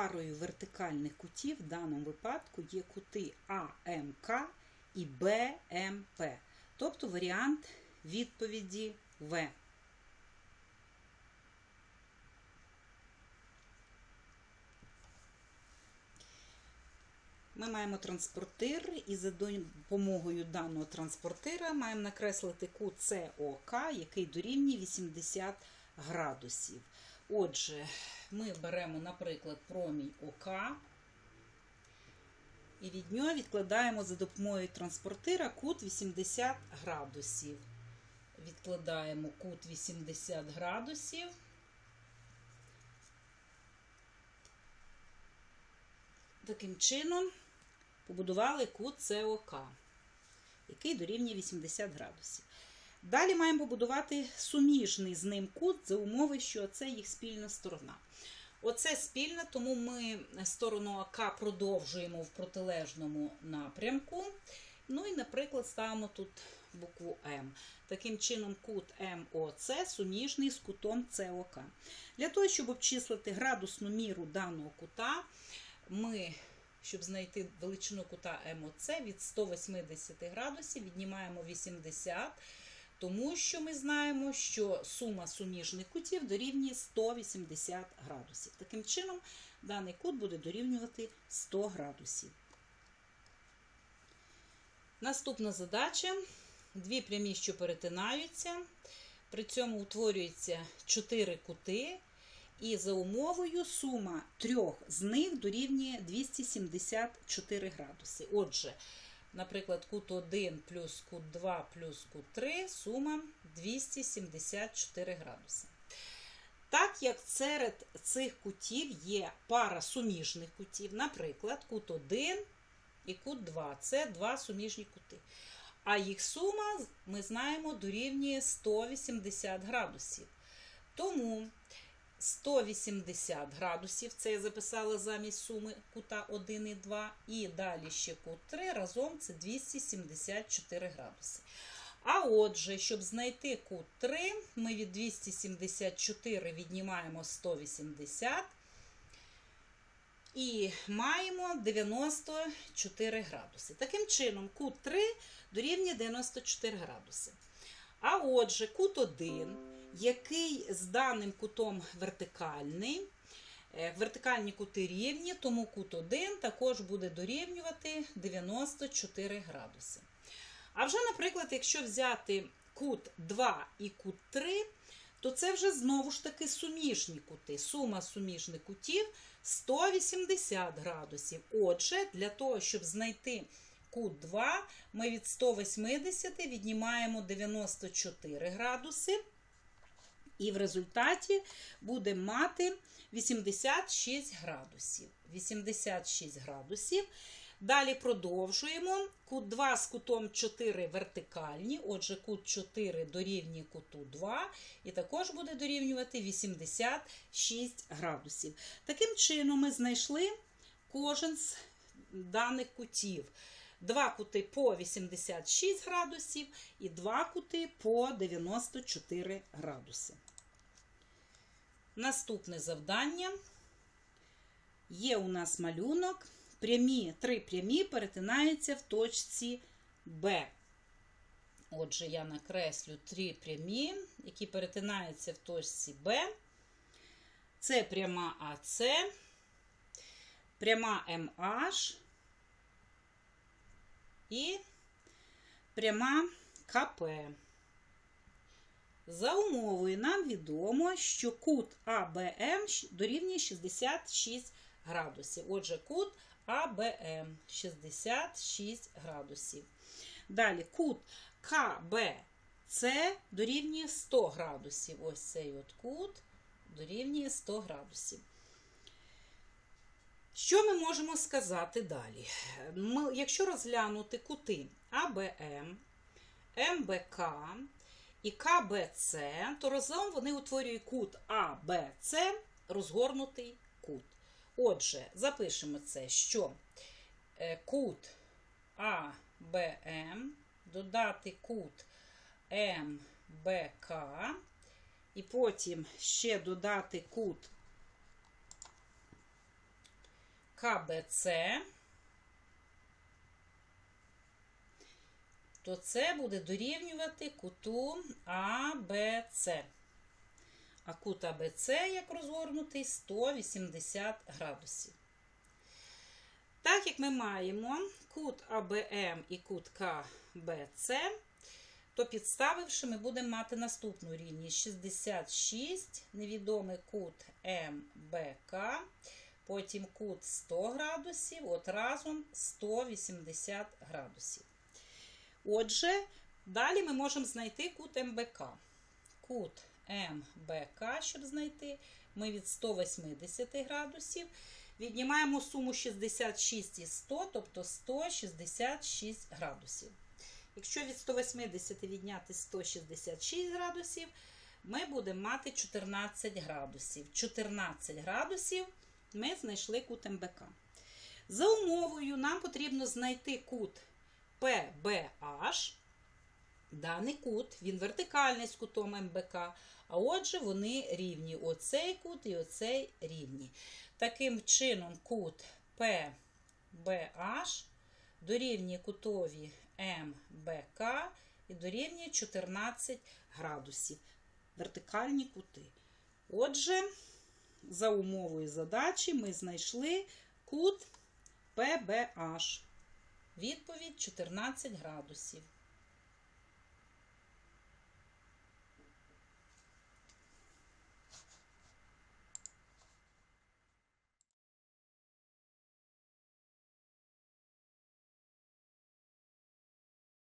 парою вертикальних кутів в даному випадку є кути АМК і БМП, тобто варіант відповіді В. Ми маємо транспортир, і за допомогою даного транспортира маємо накреслити кут СОК, який дорівнює 80 градусів. Отже, ми беремо, наприклад, промінь ОК, і від нього відкладаємо за допомогою транспортира кут 80 градусів. Відкладаємо кут 80 градусів. Таким чином побудували кут СОК, який дорівнює 80 градусів. Далі маємо побудувати суміжний з ним кут за умови, що це їх спільна сторона. Оце спільна, тому ми сторону АК продовжуємо в протилежному напрямку. Ну і, наприклад, ставимо тут букву М. Таким чином, кут МОЦ суміжний з кутом СОК. Для того, щоб обчислити градусну міру даного кута, ми, щоб знайти величину кута МОЦ від 180 градусів, віднімаємо 80, тому що ми знаємо, що сума суміжних кутів дорівнює 180 градусів. Таким чином, даний кут буде дорівнювати 100 градусів. Наступна задача: дві прямі, що перетинаються, при цьому утворюється 4 кути. І за умовою сума трьох з них дорівнює 274 градуси. Отже, наприклад, кут 1 плюс кут 2 плюс кут 3 сума 274 градуси. Так як серед цих кутів є пара суміжних кутів, наприклад, кут 1 і кут 2 це два суміжні кути. А їх сума, ми знаємо, дорівнює 180 градусів. Тому 180 градусів, це я записала замість суми кута 1 і 2, і далі ще кут 3, разом це 274 градуси. А отже, щоб знайти кут 3, ми від 274 віднімаємо 180 і маємо 94 градуси. Таким чином, кут 3 дорівнює 94 градуси. А отже, кут 1 який з даним кутом вертикальний. Е, вертикальні кути рівні, тому кут 1 також буде дорівнювати 94 градуси. А вже, наприклад, якщо взяти кут 2 і кут 3, то це вже знову ж таки суміжні кути. Сума суміжних кутів 180 градусів. Отже, для того, щоб знайти кут 2, ми від 180 віднімаємо 94 градуси. І в результаті буде мати 86 градусів. 86 градусів. Далі продовжуємо. Кут 2 з кутом 4 вертикальні, отже, кут 4 дорівнює куту 2, і також буде дорівнювати 86 градусів. Таким чином, ми знайшли кожен з даних кутів. Два кути по 86 градусів і два кути по 94 градуси. Наступне завдання. Є у нас малюнок. Прямі, Три прямі перетинаються в точці Б. Отже, я накреслю три прямі, які перетинаються в точці Б. Це пряма АС, пряма МH і пряма КП. За умовою нам відомо, що кут АБМ дорівнює 66 градусів. Отже, кут АБМ 66 градусів. Далі кут КБЦ дорівнює 100 градусів. Ось цей от кут дорівнює 100 градусів. Що ми можемо сказати далі? Ми, Якщо розглянути кути АБМ, МБК і КБЦ, то разом вони утворюють кут АБЦ, розгорнутий кут. Отже, запишемо це, що е, кут АБМ додати кут МБК, і потім ще додати кут КБЦ, то це буде дорівнювати куту АБЦ. А кут АБЦ, як розгорнутий, 180 градусів. Так як ми маємо кут АБМ і кут КБЦ, то підставивши, ми будемо мати наступну рівність 66, невідомий кут МБК, потім кут 100 градусів, от разом 180 градусів. Отже, далі ми можемо знайти кут МБК. Кут МБК, щоб знайти, ми від 180 градусів віднімаємо суму 66 і 100, тобто 166 градусів. Якщо від 180 відняти 166 градусів, ми будемо мати 14 градусів. 14 градусів ми знайшли кут МБК. За умовою нам потрібно знайти кут PBH. Даний кут, він вертикальний з кутом МБК, а отже, вони рівні. Оцей кут і оцей рівні. Таким чином, кут PBH дорівнює кутові МБК і дорівнює 14 градусів. Вертикальні кути. Отже, за умовою задачі ми знайшли кут PBH. Відповідь 14 градусів.